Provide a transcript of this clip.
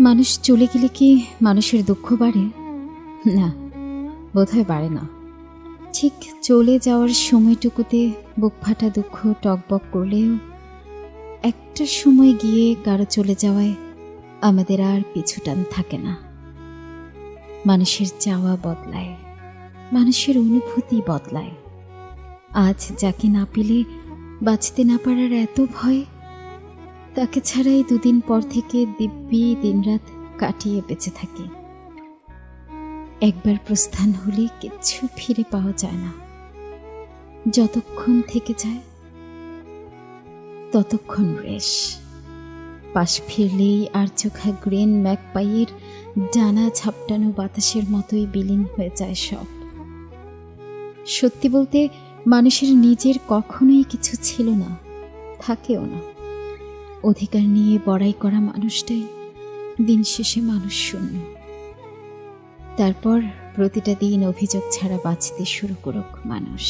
মানুষ চলে গেলে কি মানুষের দুঃখ বাড়ে? না, বোধহয় বাড়ে না। ঠিক চলে যাওয়ার সময়টুকুতে বুক ফাটা দুঃখ টকবক করলেও একটা সময় গিয়ে কারও চলে যাওয়ায় আমাদের আর পিছু টান থাকে না। মানুষের চাওয়া বদলায়, মানুষের অনুভূতি বদলায়। আজ যাকে না পেলে বাঁচতে না পারার এত ভয় তাকে ছাড়াই দুদিন পর থেকে দিব্যি দিনরাত কাটিয়ে বেঁচে থাকি। একবার প্রস্থান হলে কিচ্ছু ফিরে পাওয়া যায় না। যতক্ষণ থেকে যায়, ততক্ষণ রেশ। পাশ ফিরলেই আর চোখা গ্রেন ম্যাকপাইয়ের ডানা ঝাপটানো বাতাসের মতোই বিলীন হয়ে যায় সব। সত্যি বলতে, মানুষের নিজের কখনোই কিছু ছিল না, থাকেও না। অধিকার নিয়ে বড়াই করা মানুষটাই দিন শেষে মানুষ শূন্য। তারপর প্রতিটা দিন অভিযোগ ছাড়া বাঁচতে শুরু করুক মানুষ।